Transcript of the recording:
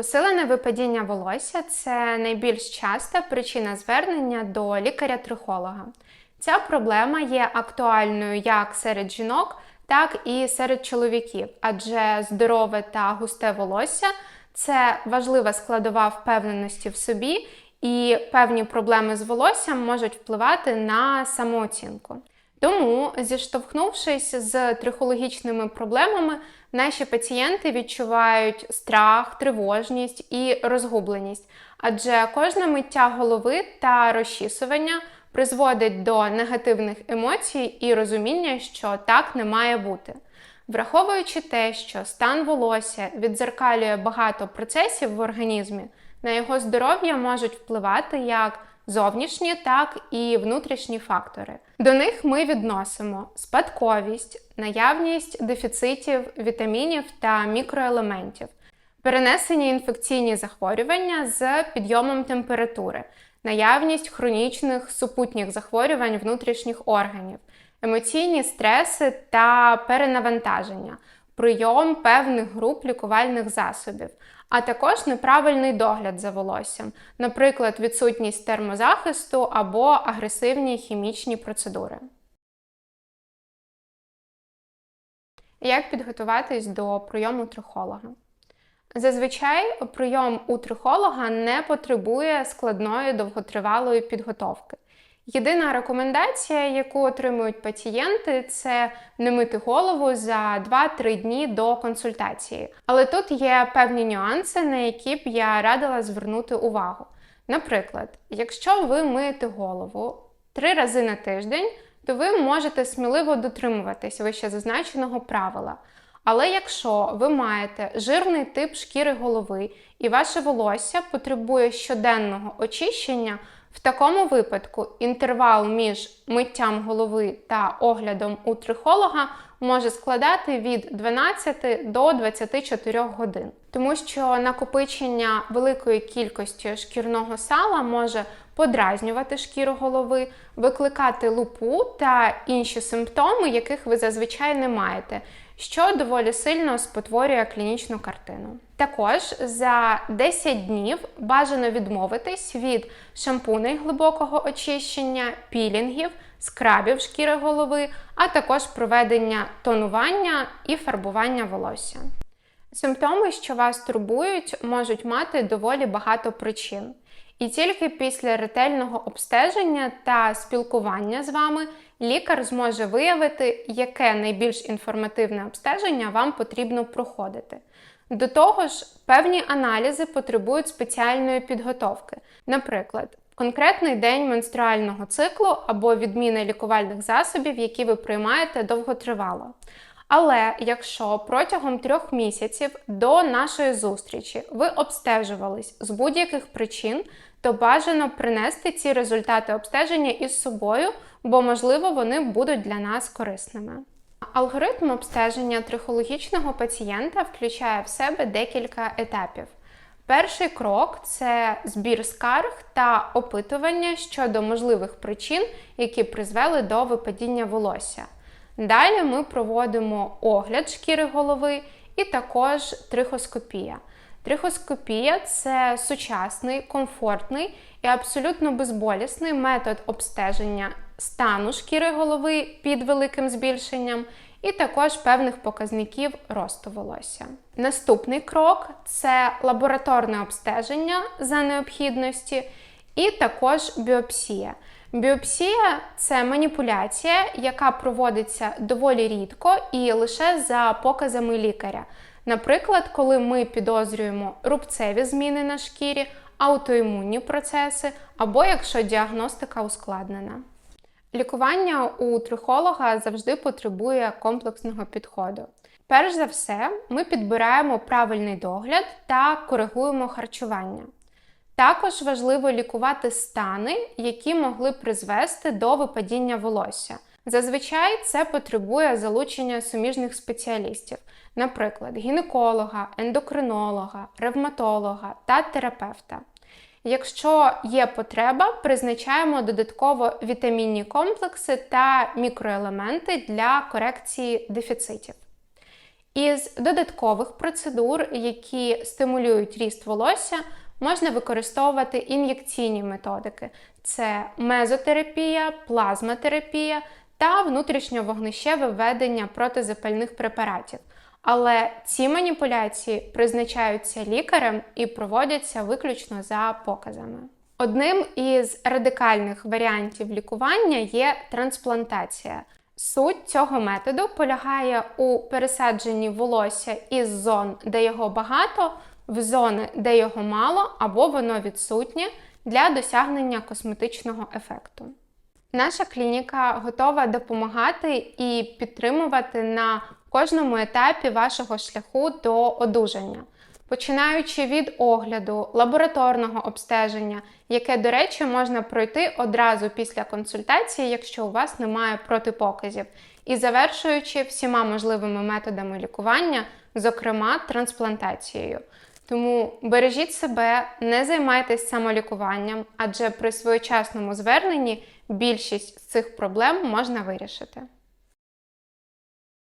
Посилене випадіння волосся це найбільш часта причина звернення до лікаря-трихолога. Ця проблема є актуальною як серед жінок, так і серед чоловіків, адже здорове та густе волосся це важлива складова впевненості в собі, і певні проблеми з волоссям можуть впливати на самооцінку. Тому, зіштовхнувшись з трихологічними проблемами, наші пацієнти відчувають страх, тривожність і розгубленість, адже кожна миття голови та розчісування призводить до негативних емоцій і розуміння, що так не має бути. Враховуючи те, що стан волосся відзеркалює багато процесів в організмі, на його здоров'я можуть впливати як зовнішні, так і внутрішні фактори. До них ми відносимо спадковість, наявність дефіцитів вітамінів та мікроелементів, перенесені інфекційні захворювання з підйомом температури, наявність хронічних супутніх захворювань внутрішніх органів, емоційні стреси та перенавантаження, прийом певних груп лікувальних засобів, а також неправильний догляд за волоссям, наприклад, відсутність термозахисту або агресивні хімічні процедури. Як підготуватись до прийому трихолога? Зазвичай прийом у трихолога не потребує складної довготривалої підготовки. Єдина рекомендація, яку отримують пацієнти, це не мити голову за 2-3 дні до консультації. Але тут є певні нюанси, на які б я радила звернути увагу. Наприклад, якщо ви миєте голову 3 рази на тиждень, то ви можете сміливо дотримуватись вище зазначеного правила. Але якщо ви маєте жирний тип шкіри голови і ваше волосся потребує щоденного очищення, в такому випадку інтервал між миттям голови та оглядом у трихолога може складати від 12 до 24 годин, тому що накопичення великої кількості шкірного сала може подразнювати шкіру голови, викликати лупу та інші симптоми, яких ви зазвичай не маєте що доволі сильно спотворює клінічну картину. Також за 10 днів бажано відмовитись від шампуней глибокого очищення, пілінгів, скрабів шкіри голови, а також проведення тонування і фарбування волосся. Симптоми, що вас турбують, можуть мати доволі багато причин. І тільки після ретельного обстеження та спілкування з вами лікар зможе виявити, яке найбільш інформативне обстеження вам потрібно проходити. До того ж, певні аналізи потребують спеціальної підготовки, наприклад, конкретний день менструального циклу або відміна лікувальних засобів, які ви приймаєте довготривало. Але якщо протягом трьох місяців до нашої зустрічі ви обстежувались з будь-яких причин, то бажано принести ці результати обстеження із собою, бо, можливо, вони будуть для нас корисними. Алгоритм обстеження трихологічного пацієнта включає в себе декілька етапів. Перший крок це збір скарг та опитування щодо можливих причин, які призвели до випадіння волосся. Далі ми проводимо огляд шкіри голови і також трихоскопія. Трихоскопія це сучасний, комфортний і абсолютно безболісний метод обстеження стану шкіри голови під великим збільшенням, і також певних показників росту волосся. Наступний крок це лабораторне обстеження за необхідності, і також біопсія. Біопсія це маніпуляція, яка проводиться доволі рідко і лише за показами лікаря. Наприклад, коли ми підозрюємо рубцеві зміни на шкірі, аутоімунні процеси, або якщо діагностика ускладнена. Лікування у трихолога завжди потребує комплексного підходу. Перш за все, ми підбираємо правильний догляд та коригуємо харчування. Також важливо лікувати стани, які могли призвести до випадіння волосся. Зазвичай це потребує залучення суміжних спеціалістів, наприклад, гінеколога, ендокринолога, ревматолога та терапевта. Якщо є потреба, призначаємо додатково вітамінні комплекси та мікроелементи для корекції дефіцитів. Із додаткових процедур, які стимулюють ріст волосся, можна використовувати ін'єкційні методики: це мезотерапія, плазматерапія та внутрішньовогнищеве введення протизапальних препаратів. Але ці маніпуляції призначаються лікарем і проводяться виключно за показами. Одним із радикальних варіантів лікування є трансплантація. Суть цього методу полягає у пересадженні волосся із зон, де його багато, в зони, де його мало або воно відсутнє для досягнення косметичного ефекту. Наша клініка готова допомагати і підтримувати на кожному етапі вашого шляху до одужання, починаючи від огляду, лабораторного обстеження, яке, до речі, можна пройти одразу після консультації, якщо у вас немає протипоказів, і завершуючи всіма можливими методами лікування, зокрема трансплантацією. Тому бережіть себе, не займайтесь самолікуванням, адже при своєчасному зверненні більшість з цих проблем можна вирішити.